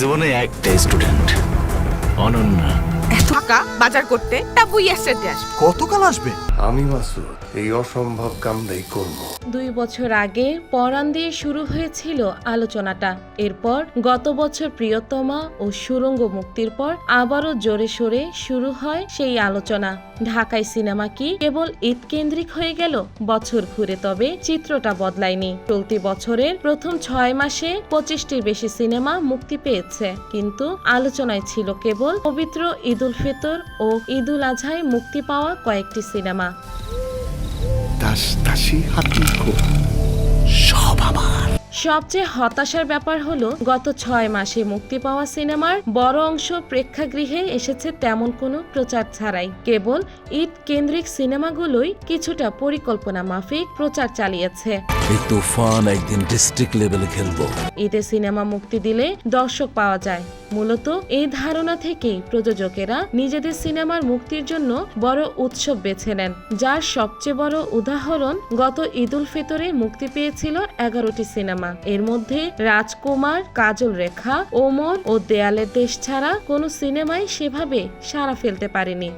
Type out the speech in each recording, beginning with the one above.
জীবনে একটাই স্টুডেন্ট অনন্যা। এত বাজার করতে তা বই আসতে আসবে। কতকাল আসবে? আমি মাসুদ এই অসম্ভব কামটাই করব। দুই বছর আগে পরাণ দিয়ে শুরু হয়েছিল আলোচনাটা। এরপর গত বছর প্রিয়তমা ও সুরঙ্গ মুক্তির পর আবারও জোরে সোরে শুরু হয় সেই আলোচনা। ঢাকায় সিনেমা কি কেবল ঈদ কেন্দ্রিক হয়ে গেল? বছর ঘুরে তবে চিত্রটা বদলায়নি। চলতি বছরের প্রথম ছয় মাসে পঁচিশটির বেশি সিনেমা মুক্তি পেয়েছে। কিন্তু আলোচনায় ছিল কেবল পবিত্র ঈদুল ফিতর ও ঈদুল আজহায় মুক্তি পাওয়া কয়েকটি সিনেমা। দাস দাসী হাতি সব আমার। সবচেয়ে হতাশার ব্যাপার হলো গত ছয় মাসে মুক্তি পাওয়া সিনেমার বড় অংশ প্রেক্ষাগৃহে এসেছে তেমন কোনো প্রচার ছাড়াই। কেবল ঈদ কেন্দ্রিক সিনেমাগুলোই কিছুটা পরিকল্পনা মাফিক প্রচার চালিয়েছে। এই তুফান একদিন ডিস্ট্রিক্ট লেভেলে খেলব। ঈদে সিনেমা মুক্তি দিলে দর্শক পাওয়া যায়। মূলত এই ধারণা থেকেই প্রযোজকেরা নিজেদের সিনেমার মুক্তির জন্য বড় উৎসব বেছে নেন, যার সবচেয়ে বড় উদাহরণ গত ঈদুল ফিতরে মুক্তি পেয়েছিল এগারোটি সিনেমা। এর মধ্যে রাজকুমার, কাজল রেখা, ওমর ও দেয়ালের দেশ ছাড়া কোনো সিনেমাই সেভাবে সাড়া ফেলতে পারেনি।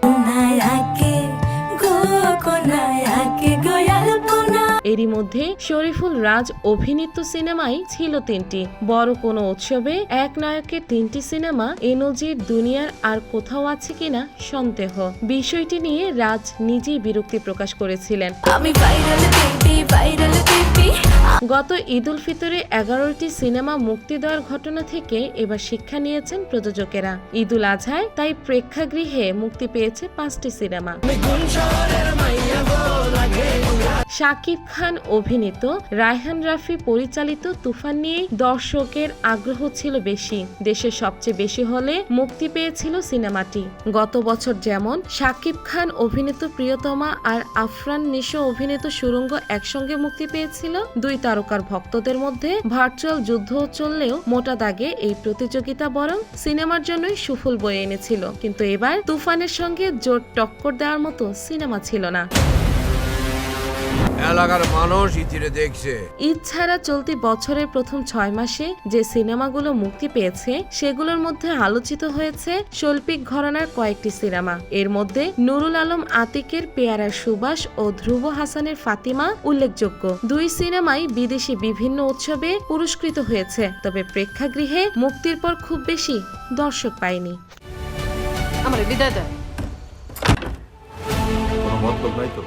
এরই মধ্যে শরীফুল রাজ অভিনীত সিনেমাই ছিল তিনটি। বড় কোনো উৎসবে এক নায়কের তিনটি সিনেমা এ নজির দুনিয়ার আর কোথাও আছে কিনা সন্দেহ। বিষয়টি নিয়ে রাজ নিজেই বিরক্তি প্রকাশ করেছিলেন। আমি ভাইরাল বেবি ভাইরাল বেবি গত ঈদুল ফিতরে এগারোটি সিনেমা মুক্তি দেওয়ার ঘটনা থেকে এবার শিক্ষা নিয়েছেন প্রযোজকেরা। ঈদুল আজহায় তাই প্রেক্ষাগৃহে মুক্তি পেয়েছে পাঁচটি সিনেমা। শাকিব খান অভিনীত রায়হান রাফি পরিচালিত তুফান নিয়ে দর্শকের আগ্রহ ছিল বেশি। দেশের সবচেয়ে বেশি হলে মুক্তি পেয়েছিল সিনেমাটি। গত বছর যেমন শাকিব খান অভিনীত প্রিয়তমা আর আফরান নিশো অভিনীত সুরঙ্গ একসঙ্গে মুক্তি পেয়েছিল। দুই তারকার ভক্তদের মধ্যে ভার্চুয়াল যুদ্ধ চললেও মোটা দাগে এই প্রতিযোগিতা বরং সিনেমার জন্যই সুফল বয়ে এনেছিল। কিন্তু এবার তুফানের সঙ্গে জোর টক্কর দেওয়ার মতো সিনেমা ছিল না। এলাকার মানুষ ইতিরে দেখছে। ঈদ ছাড়া চলতি বছরের প্রথম ছয় মাসে যে সিনেমাগুলো মুক্তি পেয়েছে সেগুলোর মধ্যে আলোচিত হয়েছে শৈল্পিক ঘরানার কয়েকটি সিনেমা। এর মধ্যে নুরুল আলম আতিকের পেয়ারা সুবাস ও ধ্রুব হাসানের ফাতিমা উল্লেখযোগ্য। দুই সিনেমাই বিদেশি বিভিন্ন উৎসবে পুরস্কৃত হয়েছে তবে প্রেক্ষাগৃহে মুক্তির পর খুব বেশি দর্শক পায়নি। আমার বিদায় দেয় কোনো মতলব নাই তো।